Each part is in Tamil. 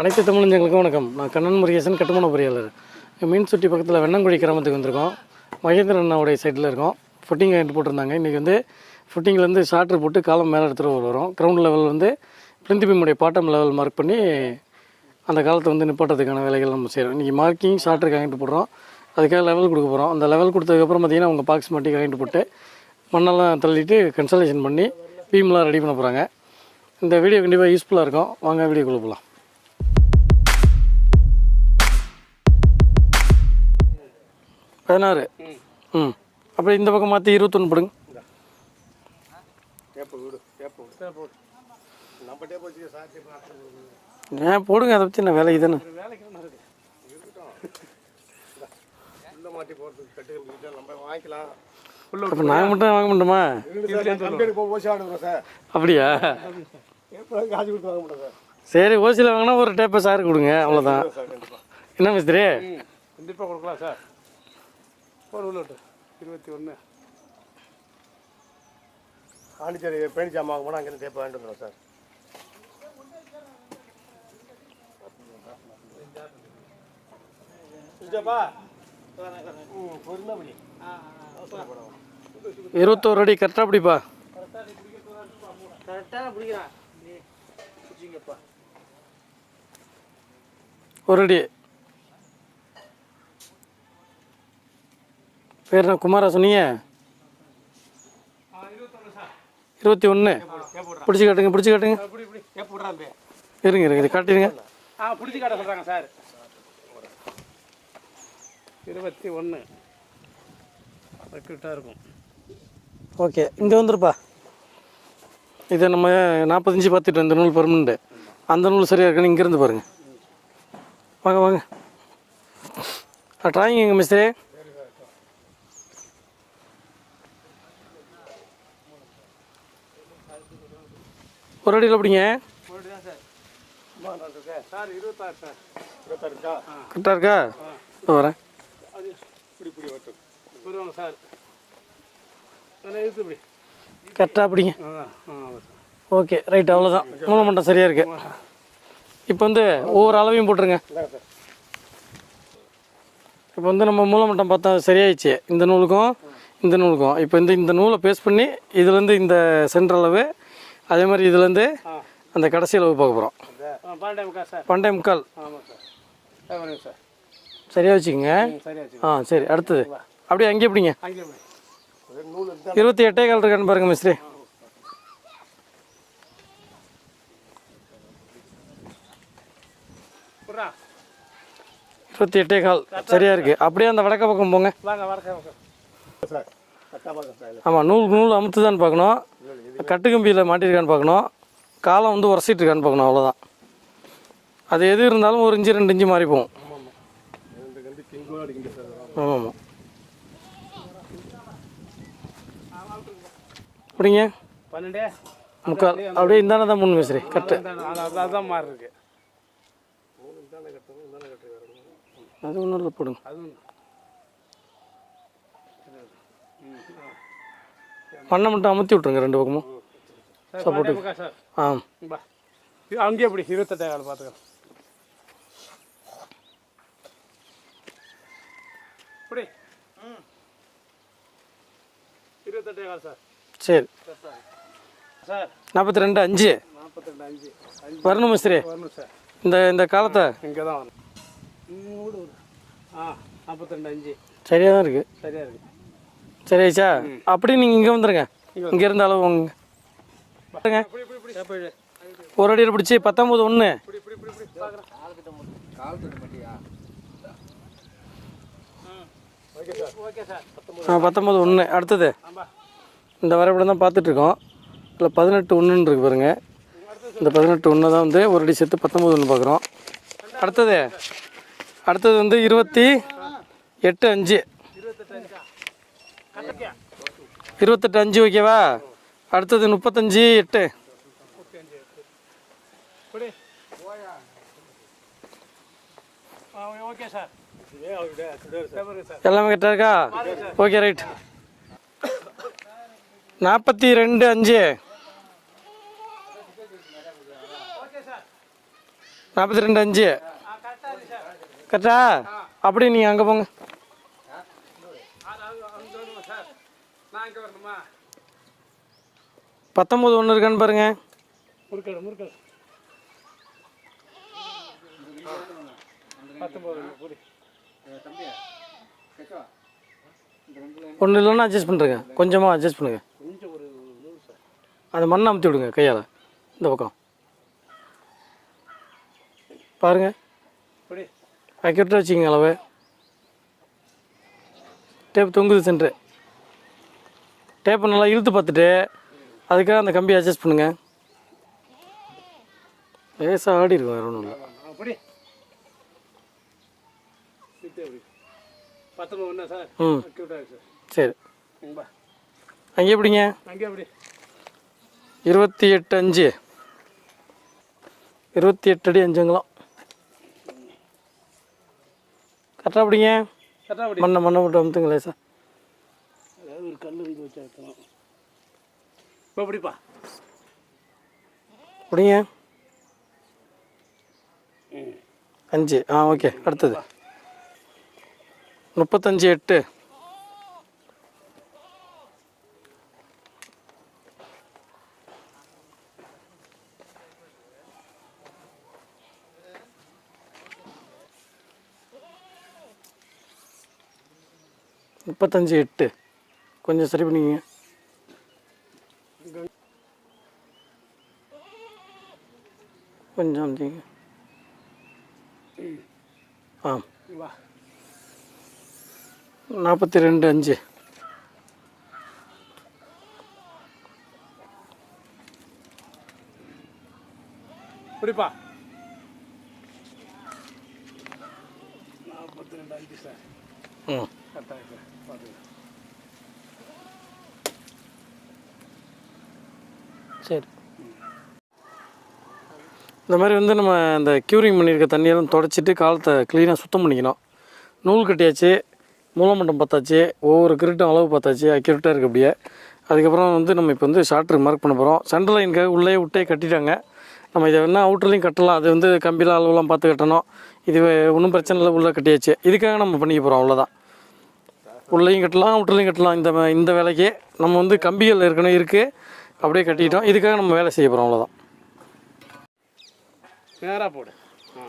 அனைத்து தமிழஞ்சங்களுக்கும் வணக்கம். நான் கண்ணன் முருகேசன் கட்டுமான பொறியாளர். மீன் சுட்டி பக்கத்தில் வெண்ணங்குழி கிராமத்துக்கு வந்திருக்கோம். மகேந்திர அண்ணாவுடைய சைட்டில் இருக்கோம். ஃபுட்டிங் வாங்கிட்டு போட்டிருந்தாங்க. இன்றைக்கி வந்து ஃபுட்டிங்லேருந்து ஷார்ட்ரு போட்டு காலம் மேலே எடுத்துகிட்டு வரும். கிரவுண்ட் லெவல் வந்து பிளிந்திபிமுடைய பாட்டம் லெவல் மார்க் பண்ணி அந்த காலத்தை வந்து நிப்பாட்டுறதுக்கான வேலைகள் நம்ம செய்கிறோம் இன்றைக்கி மார்க்கிங் ஷார்ட்ருக்கு வாங்கிட்டு போடுறோம். அதுக்காக லெவல் கொடுக்க போகிறோம் அந்த லெவல் கொடுத்ததுக்கப்புறம் பார்த்தீங்கன்னா அவங்க பாக்ஸ் மாட்டி வாங்கிட்டு போட்டு மண்ணெல்லாம் தள்ளிட்டு கன்சல்டேஷன் பண்ணி பீம்லாம் ரெடி பண்ண போகிறாங்க இந்த வீடியோ கண்டிப்பாக யூஸ்ஃபுல்லாக இருக்கும். வாங்க வீடியோக்குள்ளே போகலாம் பதினாறு. ம். அப்புறம் இந்த பக்கம் மாற்றி இருபத்தொன்று போடுங்க. ஏன் போடுங்க அதை பற்றி நான் வேலைக்கு தானே அப்போ நாங்கள் மட்டும் வாங்க மாட்டோமா அப்படியா? சரி ஓசியில் வாங்கினா ஒரு டேப்பை சார் கொடுங்க அவ்வளோதான் என்ன மிஸ்திரி? கண்டிப்பாக கொடுக்கலாம் சார். ஒரு உள்ளட்டு இருபத்தி ஒன்று பாண்டிச்சேரி பேணி ஜாமான் வாங்க போனால் அங்கேருந்து டேப் வாங்கிட்டு சார். இருபத்தோரு அடி கரெக்டாக பிடிப்பா. ஒரு அடி. பேர் என்ன? குமாரா சொன்னீங்க? இருபத்தி ஒன்று பிடிச்சி காட்டுங்க பிடிச்சி காட்டுங்க. இருங்க இருங்க காட்டிடுங்க. ஆ பிடிச்சி காட்ட சொல்கிறாங்க சார். இருபத்தி ஒன்று ரெக்யூட்டாக இருக்கும். ஓகே இங்கே வந்துருப்பா. இதை நம்ம நாற்பத்தஞ்சு பார்த்துட்டு இந்த நூல் பர்மனெண்ட்டு அந்த நூல் சரியாக இருக்குன்னு இங்கேருந்து பாருங்கள் வாங்க வாங்க. ட்ராயிங் எங்கள் மிஸ்திரி ஒரு அடியில் எப்படிங்க கரெக்டாக இருக்கா? வரேன். கரெக்டாக அப்படிங்க. ஓகே ரைட் அவ்வளோதான் மூலமண்டம் சரியாக இருக்கு. இப்போ வந்து ஒவ்வொரு அளவையும் போட்டுருங்க. இப்போ வந்து நம்ம மூலமட்டம் பார்த்தா சரியாயிடுச்சு. இந்த நூலுக்கும் இந்த நூலுக்கும். இப்போ இந்த இந்த நூலை பேஸ் பண்ணி இதுலேருந்து இந்த சென்ற அளவு அதே மாதிரி இதுலேருந்து அந்த கடைசி அளவு பார்க்க போகிறோம் பன்னெண்டே சார். பண்டே முக்கால் ஆமாம் சார். சரியாக வச்சுக்கோங்க. ஆ சரி அடுத்தது. அப்படியே அங்கே நூல் இருபத்தி எட்டே கால் இருக்கான்னு பாருங்க மிஸ்திரி புறா இருபத்தி எட்டே கால். சரியாக இருக்குது அப்படியே அந்த வடக்க பக்கம் போங்க. ஆமாம் நூல் நூல் அமுத்துதான்னு பார்க்கணும். கட்டு கம்பியில் மாட்டியிருக்கான்னு பார்க்கணும். காலம் வந்து உரசிட்டு இருக்கான்னு பார்க்கணும் அவ்வளோதான் அது எது இருந்தாலும் ஒரு இன்ச்சு ரெண்டு இன்ச்சு மாறி போகும். ஆமாம் ஆமாம் அப்படிங்க பன்னெண்டே. முக்கால். அப்படியே இந்தானே தான் மூணு மிஸ்ரி கட்டு. அதான் மாறி இருக்கு. அது ஒன்றும் இல்லை போடுங்க. மண்ணை மட்டும் அமுத்தி விட்ருங்க ரெண்டு பக்கமும். சார் ஆ அங்கேயே இருபத்தெட்டே கால் பார்த்துக்கலாம். இப்படி இருபத்தெட்டே கால் சார். சரி. சார் நாற்பத்தி ரெண்டு அஞ்சு. நாற்பத்தி ரெண்டு அஞ்சு. வரணும் மிஸ்திரி வரணும் சார். இந்த இந்த காலத்தை. இங்கே தான் வரணும் ஆ நாற்பத்தி ரெண்டு அஞ்சு. சரியாக தான் இருக்குது சரியா இருக்கு சரியாச்சா அப்படியே நீங்கள் இங்கே வந்துடுங்க இங்கே இருந்த அளவு உங்க ஒரு அடியில் பிடிச்சி பத்தொம்போது ஒன்று சார். சார். ஆ பத்தொம்போது ஒன்று அடுத்தது. இந்த வரைபடம் தான் பார்த்துட்ருக்கோம். இதில் பதினெட்டு ஒன்றுன்னு இருக்கு பாருங்க. இந்த பதினெட்டு ஒன்று தான் வந்து ஒரு அடி சேர்த்து பத்தொம்போது ஒன்று பார்க்குறோம் அடுத்தது. அடுத்தது வந்து இருபத்தி எட்டு அஞ்சு? இருபத்தெட்டு அஞ்சா ஓகேவா? அடுத்தது முப்பத்தஞ்சு எட்டு. எல்லாமே கரெக்டாக இருக்கா? Okay right. நாற்பத்தி ரெண்டு அஞ்சு. நாற்பத்தி ரெண்டு அஞ்சு. கரெக்டா அப்படி நீங்கள் அங்கே போங்க சார் நான் இங்கே வரணுமா பத்தொம்போது ஒன்று இருக்கான்னு பாருங்க. முறுக்கல் ஒன்று இல்லைன்னா அட்ஜஸ்ட் பண்ணுறேங்க கொஞ்சமாக அட்ஜஸ்ட் பண்ணுங்க. கொஞ்சம் ஒரு நூறு சார். அந்த மண்ணை அமுத்தி விடுங்க கையால். இந்த பக்கம். பாருங்க. இப்படி அக்யூரேட்டாக வச்சுக்கோங்க அளவு. டேப் தொங்குது சென்ட்ரு டேப்பை நல்லா இழுத்து பார்த்துட்டு அதுக்காக அந்த கம்பியை அட்ஜஸ்ட் பண்ணுங்க. லேசாக ஆடி இருக்கும் வேறு ஒன்றும் இல்லை. ம். சார். அங்கே எப்படிங்க? இருபத்தி எட்டு அஞ்சு. இருபத்தி எட்டு அடி அஞ்சுங்களாம். கரெக்டாக அப்படிங்க? மண்ணை மண்ணை விட்டு அமுத்துங்களே சார். அதாவது ஒரு கல் வச்சு எடுத்தோம் இப்போ அப்படிப்பா அப்படிங்க அஞ்சு. ஆ ஓகே. அடுத்தது. முப்பத்தஞ்சு எட்டு. முப்பத்தஞ்சு எட்டு. கொஞ்சம் சரி பண்ணிங்க கொஞ்சம் அமுத்திங்க ஆ. வா. நாற்பத்தி ரெண்டு அஞ்சு. இப்படிப்பா நாற்பத்தி ரெண்டு அஞ்சு சார். ம் கரெக்டாக சார் பார்த்துங்க சரி. இந்த மாதிரி வந்து நம்ம இந்த க்யூரிங் பண்ணியிருக்க தண்ணியெல்லாம் தொடச்சிட்டு காலத்தை க்ளீனாக சுத்தம் பண்ணிக்கணும். நூல் கட்டியாச்சு மூலமட்டம் பார்த்தாச்சு ஒவ்வொரு கிரிட்டும் அளவு பார்த்தாச்சு அக்யூரேட்டாக இருக்குது அப்படியே. அதுக்கப்புறம் வந்து நம்ம இப்போ வந்து ஷார்ட்ரு மார்க் பண்ண போகிறோம் சென்ட்ரல் லைனுக்காக உள்ளே விட்டே கட்டிட்டாங்க. நம்ம இதை வேணால் அவுட்டர்லேயும் கட்டலாம். அது வந்து கம்பியில் அளவுலாம் பார்த்து கட்டணும். இது ஒன்றும் பிரச்சனை இல்லை உள்ளே கட்டியாச்சு. இதுக்காக நம்ம பண்ணிக்க போகிறோம் அவ்வளோதான் உள்ளேயும் கட்டலாம் அவுட்டர்லேயும் கட்டலாம். இந்த இந்த வேலைக்கு நம்ம வந்து கம்பிகள் ஏற்கனவே இருக்குது அப்படியே கட்டிட்டோம். இதுக்காக நம்ம வேலை செய்ய போகிறோம் அவ்வளோதான் நேராக போடு. ஆ.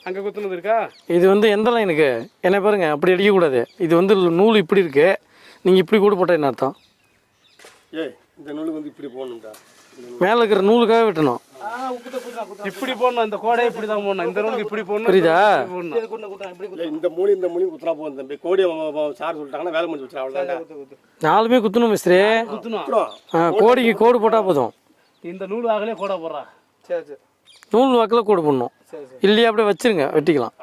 அங்கே குத்துனது இருக்கா? இது வந்து எந்த லைனுக்கு என்ன பாருங்க அப்படி அடிக்கக்கூடாது. இது வந்து நூல் இப்படி இருக்கு. நீங்கள் இப்படி கூட போட்டால் என்ன அர்த்தம்? ஏய் இந்த நூலுக்கு வந்து இப்படி போகணும்டா மேலே இருக்கிற நூலுக்காக வெட்டணும். இப்படி போடணும் இந்த கோடை இப்படி தான் போடணும். இந்த ரோலுக்கு இப்படி போடணும் புரியுதா? இந்த மூலி இந்த மூலி குத்துறா போகும் தம்பி. கோடி சார் சொல்லிட்டாங்கன்னா வேலை முடிஞ்சு வச்சு அவ்வளோதான் நாலுமே குத்தணும் மிஸ்திரி குத்தணும். கோடிக்கு கோடு போட்டால் போதும். இந்த நூல் ஆகலே கோடை போடுறா. சரி சரி. நூல் வாக்கில் கோடு போடணும். இல்லையா அப்படியே வச்சிருங்க வெட்டிக்கலாம்.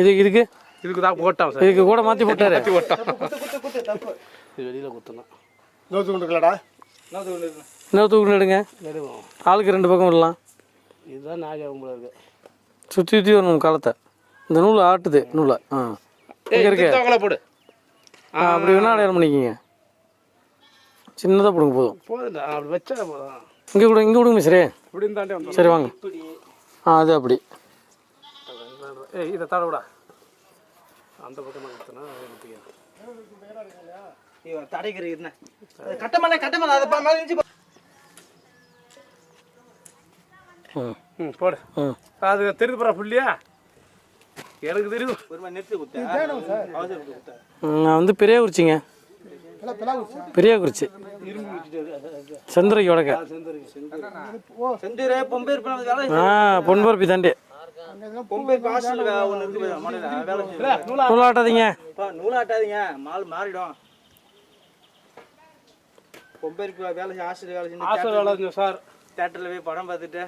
இது இதுக்கு? இதுக்கு தான் போட்டான் இதுக்கு கூட மாற்றி போட்டாரு. இது வெளியில் குத்தணும். நோத்து கொண்டு இருக்கலடா தூக்கு நடுங்க ஆளுக்கு ரெண்டு பக்கம் விடலாம். இதுதான் நாகம் போல இருக்கு. சுற்றி சுற்றி வரணும் காலத்தை. இந்த நூல் ஆட்டுது நூலை. ஆ. ஏய், இருக்கு. இது தவக்கலை போடு. ஆ அப்படி வேணால் அடையாளம் பண்ணிக்கிங்க. சின்னதாக போடுங்க போதும். போதும் அப்படி வச்சா போதும். இங்கே கொடுங்க இங்கே கொடுங்க மிஸ்ரே. சரி வாங்க. ஆ அது அப்படி. ஏய் இதை தட விடா. அந்த பக்கம் போடு அது தெரியுது போகிறா புள்ளியா எனக்கு தெரியுது ஒரு மாதிரி நிறுத்தி கொடுத்தேன் அவசரம் கொடுத்தேன் ம், நான் வந்து பெரிய குறிச்சிங்க பெரிய குறிச்சி சந்திரக்கு வடக்க. ஆ பொன்பரப்பி தாண்டி. நூலாட்டாதீங்க. நூலாட்டாதீங்க. மால் மாறிடும். பொம்பேருக்கு வேலை செஞ்சு ஹாஸ்டல் வேலை செஞ்சு சார். தேட்டரில் போய் படம் பார்த்துட்டு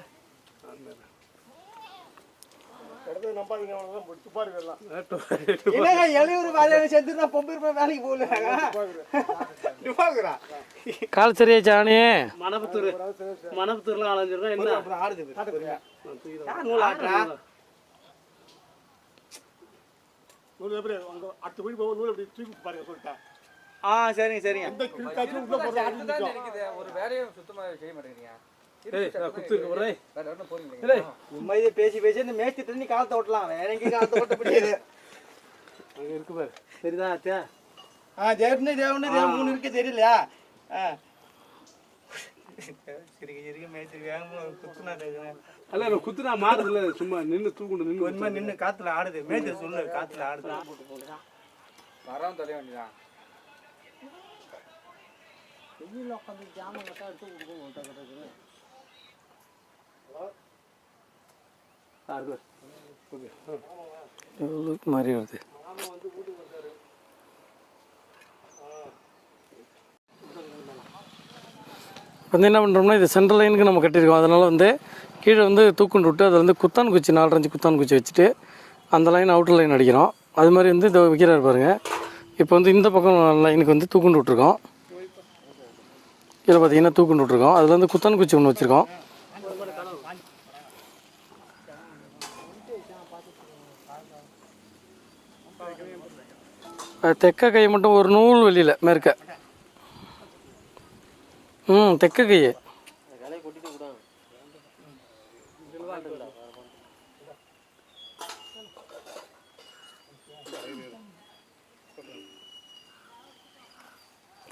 என்னங்க எழுநூறு வேலையை செஞ்சு நான் பொம்பேர் போய் வேலைக்கு போகல கால் சரியாச்சு ஆணி மணப்புத்தூர். மணப்புத்தூர்லாம் அலைஞ்சிருந்தா என்ன? ஆடுது யார் நூலாட்டுறா நூல் எப்படி அங்கே அடுத்த வீடு போகும் நூல் எப்படி தூக்கி பாருங்க சொல்லிட்டேன் ஆ சரிங்க சரிங்க. ஒரு வேலையை சுத்தமாக செய்ய மாட்டேங்கிறீங்க. இதை பேசி பேசி இந்த மேய்ச்சி தண்ணி காலத்தை ஓட்டலாம். வேற எங்கேயும் காலத்தை ஓட்ட முடியாது. அங்க இருக்கு பாரு. சரிதான் ஆ தேவனே தேவனே தேவன் மூணு இருக்கு தெரியலையா? ஆ. குத்துனா மாறுதுல சும்மா நின்னு தூக்குண்டு நின்னு கொஞ்சமா நின்று காத்துல ஆடுது. மேய்ச்சி சொல்லு காத்துல ஆடுது. ஆ, இருக்கு பாரு. எவ்வளோக்கு மாதிரி வருது வந்து என்ன பண்ணுறோம்னா இது சென்ட்ரல் லைனுக்கு நம்ம கட்டியிருக்கோம். அதனால் வந்து கீழே வந்து தூக்குண்டு விட்டு அதில் வந்து குத்தான் குச்சி நாலஞ்சு குத்தான் குச்சி வச்சுட்டு அந்த லைன் அவுட்டர் லைன் அடிக்கிறோம். அது மாதிரி வந்து இதை வைக்கிறாரு பாருங்கள் இப்போ வந்து இந்த பக்கம் லைனுக்கு வந்து தூக்குண்டு விட்ருக்கோம் இதில் பார்த்தீங்கன்னா தூக்குண்டு விட்ருக்கோம் அதில் வந்து குத்தான் குச்சி ஒன்று வச்சுருக்கோம். தெக்க கை மட்டும் ஒரு நூல் வெளியில் மேற்க. ம் தெக்க கை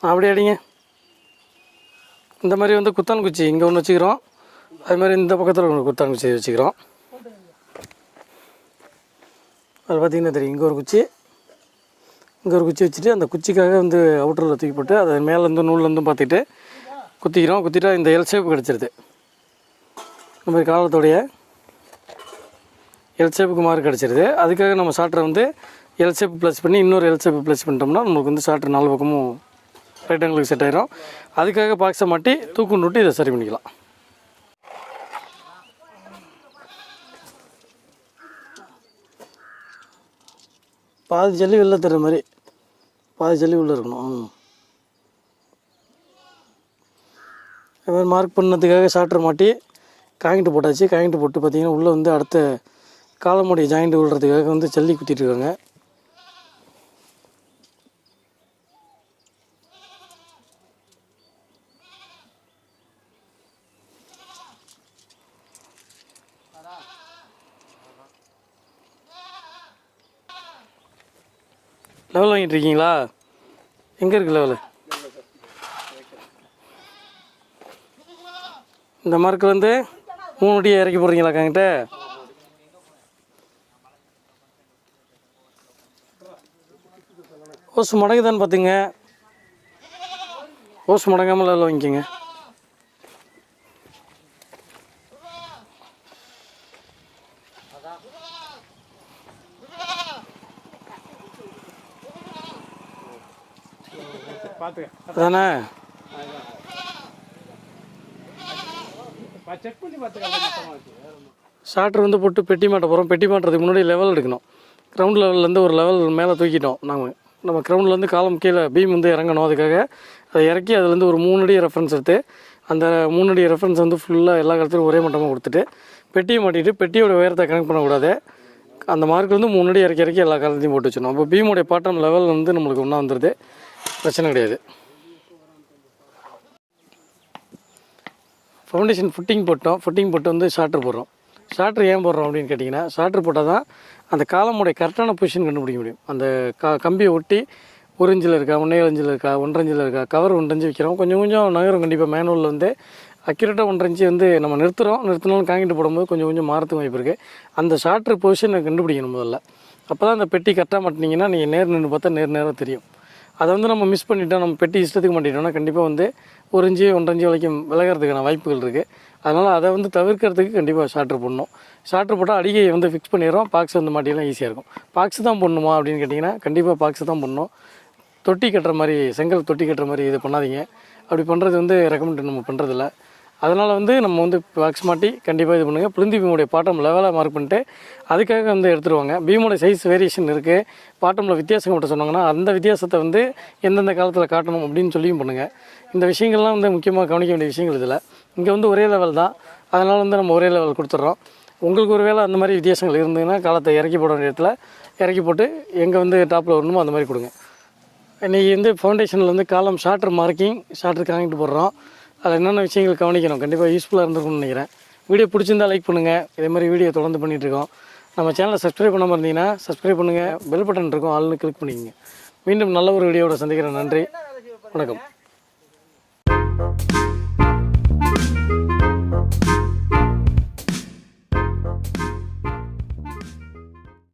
அப்படி அடிங்க. இந்த மாதிரி வந்து குத்தான் குச்சி இங்கே ஒன்று வச்சுக்கிறோம். அது மாதிரி இந்த பக்கத்தில் ஒன்று குத்தான் குச்சி வச்சுக்கிறோம். அது பார்த்தீங்கன்னா தெரியும். இங்கே ஒரு குச்சி. இங்கே ஒரு குச்சி வச்சுட்டு அந்த குச்சிக்காக வந்து அவுட்டரில் தூக்கி போட்டு அதை மேலேருந்து நூல்லேருந்தும் பார்த்துட்டு குத்திக்கிறோம். குத்திட்டா இந்த எல் ஷேப் கிடச்சிருது. இந்த மாதிரி காலத்தோடைய எல் ஷேப்புக்கு மார்க் கிடச்சிருது. அதுக்காக நம்ம சாட்டரை வந்து எல் ஷேப் ப்ளஸ் பண்ணி இன்னொரு எல் ஷேப் ப்ளஸ் பண்ணிட்டோம்னா நம்மளுக்கு வந்து சாட்டர் நாலு பக்கமும் ரைட் ஆங்கிளுக்கு செட் ஆயிரும். அதுக்காக பாக்ஸை மாட்டி தூக்குன்னு விட்டு இதை சரி பண்ணிக்கலாம். பாதி ஜல்லி வெளில தர்ற மாதிரி. பாதி ஜல்லி உள்ளே இருக்கணும். ம். அது மாதிரி மார்க் பண்ணதுக்காக சாட்டர் மாட்டி காங்கிட்டு போட்டாச்சு. காங்கிட்டு போட்டு பார்த்திங்கன்னா உள்ளே வந்து அடுத்த காலமுடைய ஜாயிண்ட் விழுறதுக்காக வந்து ஜல்லி குத்திட்டுருக்காங்க லெவல் வாங்கிட்டு இருக்கீங்களா எங்கே இருக்கு லெவலு இந்த மார்க்கு வந்து மூணு அடி இறக்கி போடுறீங்களா காங்கிட்ட ஓஸ் முடங்குதான்னு பார்த்துங்க ஓசு முடங்காமல் லெவல் வாங்கிக்கோங்க. பண்ணி பாத்துக்க ஷார்ட்ரு வந்து போட்டு பெட்டி மாட்ட போகிறோம் பெட்டி மாட்டுறதுக்கு முன்னாடி லெவல் எடுக்கணும். கிரவுண்ட் லெவல்லேருந்து ஒரு லெவல் மேலே தூக்கிட்டோம் நாங்கள் நம்ம கிரவுண்ட்லேருந்து காலம் கீழே பீம் வந்து இறங்கணும் அதுக்காக. அதை இறக்கி அதுலேருந்து ஒரு மூணு அடி ரெஃபரன்ஸ் எடுத்து அந்த மூணு அடி ரெஃபரன்ஸ் வந்து ஃபுல்லாக எல்லா காலத்துலையும் ஒரே மட்டமாக கொடுத்துட்டு பெட்டியை மாட்டிட்டு பெட்டியோட உயரத்தை கனெக்ட் பண்ணக்கூடாது. அந்த மார்க் வந்து மூணு அடி இறக்கி இறக்கி எல்லா காலத்தையும் போட்டு வச்சிடணும். அப்போ பீமோடைய பாட்டம் லெவல் வந்து நம்மளுக்கு ஒன்றா வந்துடுது பிரச்சனை கிடையாது. ஃபவுண்டேஷன் ஃபுட்டிங் போட்டோம். ஃபுட்டிங் போட்டு வந்து ஷார்ட்ரு போடுறோம். ஷார்ட்ரு ஏன் போடுறோம் அப்படின்னு கேட்டிங்கன்னா ஷார்ட்ரு போட்டால் தான் அந்த காலமுடைய கரெக்டான பொசிஷன் கண்டுபிடிக்க முடியும். அந்த க கம்பியை ஒட்டி ஒரு இஞ்சில் இருக்கா ஒன்றே இஞ்சில் இருக்கா ஒன்றரை இருக்கா கவர் ஒன்றரை இஞ்சி வைக்கிறோம். கொஞ்சம் கொஞ்சம் நகரும் கண்டிப்பாக மேனுவலில் வந்து அக்யூரேட்டாக ஒன்றரை இன்ச்சு வந்து நம்ம நிறுத்துகிறோம் நிறுத்தினாலும் காங்கிட்டு போடும்போது கொஞ்சம் கொஞ்சம் மாறத்துக்கு வாய்ப்பு இருக்குது அந்த ஷார்ட்ரு பொசிஷனை கண்டுபிடிக்கணும் முதல்ல. அப்போ தான் அந்த பெட்டி கரெக்டாக மாட்டினீங்கன்னா நீங்கள் நேர் நின்று பார்த்தா நேர் நேராக தெரியும். அதை வந்து நம்ம மிஸ் பண்ணிட்டோம் நம்ம பெட்டி இஷ்டத்துக்கு மாட்டிட்டோம்னா கண்டிப்பாக வந்து ஒரு இஞ்சி ஒன்றரை வரைக்கும் விலகிறதுக்கான வாய்ப்புகள் இருக்குது அதனால் அதை வந்து தவிர்க்கிறதுக்கு கண்டிப்பாக ஷார்ட்ரு போடணும். ஷார்ட்ரு போட்டால் அடிக்கை வந்து ஃபிக்ஸ் பண்ணிடுறோம். பாக்ஸ் வந்து மாட்டியெல்லாம் ஈஸியாக இருக்கும். பாக்ஸ் தான் போடணுமா அப்படின்னு கேட்டிங்கன்னா கண்டிப்பாக பாக்ஸ் தான் பண்ணணும் தொட்டி கட்டுற மாதிரி செங்கல் தொட்டி கட்டுற மாதிரி இது பண்ணாதீங்க. அப்படி பண்ணுறது வந்து ரெக்கமெண்ட் நம்ம பண்ணுறதில்ல அதனால் வந்து நம்ம வந்து பாக்ஸ் மாட்டி கண்டிப்பாக இது பண்ணுங்கள் புளிந்தி பீமுடைய பாட்டம் லெவலாக மார்க் பண்ணிட்டு அதுக்காக வந்து எடுத்துருவாங்க. பீமோட சைஸ் வேரியேஷன் இருக்குது பாட்டமில் வித்தியாசம் மட்டும் சொன்னாங்கன்னா அந்த வித்தியாசத்தை வந்து எந்தெந்த காலத்தில் காட்டணும் அப்படின்னு சொல்லியும் பண்ணுங்கள் இந்த விஷயங்கள்லாம் வந்து முக்கியமாக கவனிக்க வேண்டிய விஷயங்கள் இதில். இங்கே வந்து ஒரே லெவல் தான். அதனால் வந்து நம்ம ஒரே லெவல் கொடுத்துட்றோம் உங்களுக்கு ஒரு வேளை அந்த மாதிரி வித்தியாசங்கள் இருந்ததுன்னா காலத்தை இறக்கி போட வேண்டிய இடத்துல இறக்கி போட்டு எங்கே வந்து டாப்பில் வரணுமோ அந்த மாதிரி கொடுங்க. இன்றைக்கி வந்து ஃபவுண்டேஷனில் வந்து காலம் ஷார்ட்டர் மார்க்கிங் ஷார்ட்டர் காங்கிட்டு போடுறோம். அதில் என்னென்ன விஷயங்கள் கவனிக்கணும்? கண்டிப்பாக யூஸ்ஃபுல்லாக இருந்திருக்கும்னு நினைக்கிறேன். வீடியோ பிடிச்சிருந்தா லைக் பண்ணுங்கள் இதே மாதிரி வீடியோ தொடர்ந்து பண்ணிகிட்ருக்கோம் நம்ம சேனலை சப்ஸ்கிரைப் பண்ணாமல் இருந்தீங்கன்னா சப்ஸ்கிரைப் பண்ணுங்கள் பெல் பட்டன் இருக்கும். ஆள்னு கிளிக் பண்ணிக்கோங்க. மீண்டும் நல்ல ஒரு வீடியோவோட சந்திக்கிறேன். நன்றி. வணக்கம்.